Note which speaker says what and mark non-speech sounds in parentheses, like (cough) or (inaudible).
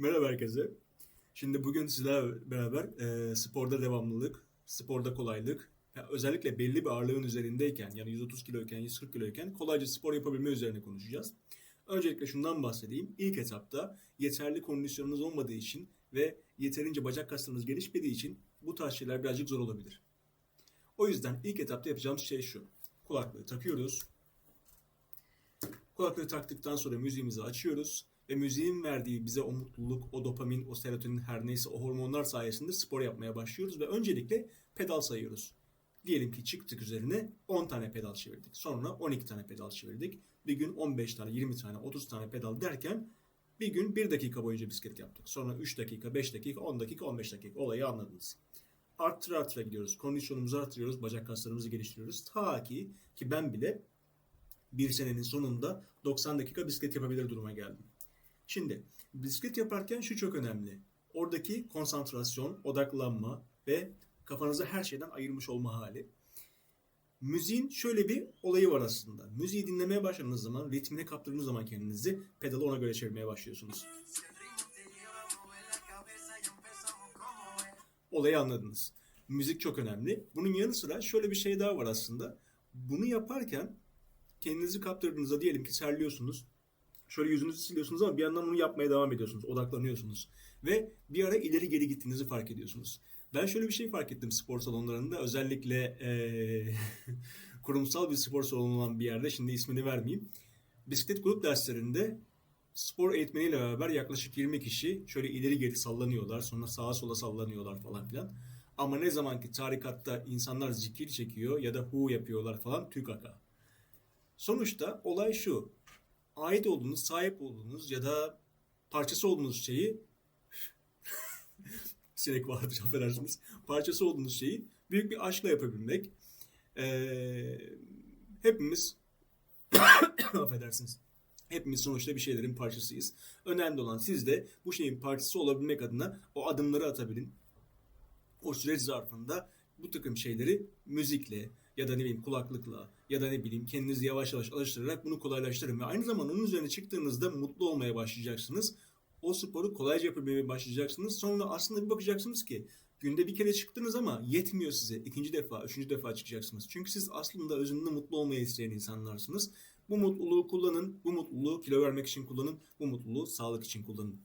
Speaker 1: Merhaba herkese. Şimdi bugün sizlerle beraber e, sporda devamlılık, sporda kolaylık, ya özellikle belli bir ağırlığın üzerindeyken yani 130 kiloyken, 140 kiloyken kolayca spor yapabilme üzerine konuşacağız. Öncelikle şundan bahsedeyim. İlk etapta yeterli kondisyonunuz olmadığı için ve yeterince bacak kaslarınız gelişmediği için bu tarz şeyler birazcık zor olabilir. O yüzden ilk etapta yapacağımız şey şu. Kulaklığı takıyoruz. Kulaklığı taktıktan sonra müziğimizi açıyoruz ve müziğin verdiği bize o mutluluk, o dopamin, o serotonin her neyse o hormonlar sayesinde spor yapmaya başlıyoruz ve öncelikle pedal sayıyoruz. Diyelim ki çıktık üzerine 10 tane pedal çevirdik. Sonra 12 tane pedal çevirdik. Bir gün 15 tane, 20 tane, 30 tane pedal derken bir gün 1 dakika boyunca bisiklet yaptık. Sonra 3 dakika, 5 dakika, 10 dakika, 15 dakika. Olayı anladınız. Arttıra arttıra gidiyoruz. Kondisyonumuzu artırıyoruz. Bacak kaslarımızı geliştiriyoruz. Ta ki ki ben bile bir senenin sonunda 90 dakika bisiklet yapabilir duruma geldim. Şimdi bisiklet yaparken şu çok önemli. Oradaki konsantrasyon, odaklanma ve kafanızı her şeyden ayırmış olma hali. Müziğin şöyle bir olayı var aslında. Müziği dinlemeye başladığınız zaman, ritmine kaptırdığınız zaman kendinizi pedalı ona göre çevirmeye başlıyorsunuz. Olayı anladınız. Müzik çok önemli. Bunun yanı sıra şöyle bir şey daha var aslında. Bunu yaparken kendinizi kaptırdığınızda diyelim ki terliyorsunuz. Şöyle yüzünüzü siliyorsunuz ama bir yandan bunu yapmaya devam ediyorsunuz. Odaklanıyorsunuz. Ve bir ara ileri geri gittiğinizi fark ediyorsunuz. Ben şöyle bir şey fark ettim spor salonlarında. Özellikle eee, (laughs) kurumsal bir spor salonu olan bir yerde. Şimdi ismini vermeyeyim. Bisiklet grup derslerinde spor eğitmeniyle beraber yaklaşık 20 kişi şöyle ileri geri sallanıyorlar. Sonra sağa sola sallanıyorlar falan filan. Ama ne zaman ki tarikatta insanlar zikir çekiyor ya da hu yapıyorlar falan tüy kaka. Sonuçta olay şu. Ait olduğunuz, sahip olduğunuz ya da parçası olduğunuz şeyi (laughs) sinek vardır affedersiniz. Parçası olduğunuz şeyi büyük bir aşkla yapabilmek. Ee, hepimiz (coughs) affedersiniz. Hepimiz sonuçta bir şeylerin parçasıyız. Önemli olan siz de bu şeyin parçası olabilmek adına o adımları atabilin. O süreç zarfında bu takım şeyleri müzikle ya da ne bileyim kulaklıkla ya da ne bileyim kendinizi yavaş yavaş alıştırarak bunu kolaylaştırın. Ve aynı zamanda onun üzerine çıktığınızda mutlu olmaya başlayacaksınız. O sporu kolayca yapabilmeye başlayacaksınız. Sonra aslında bir bakacaksınız ki günde bir kere çıktınız ama yetmiyor size. İkinci defa, üçüncü defa çıkacaksınız. Çünkü siz aslında özünde mutlu olmayı isteyen insanlarsınız. Bu mutluluğu kullanın, bu mutluluğu kilo vermek için kullanın, bu mutluluğu sağlık için kullanın.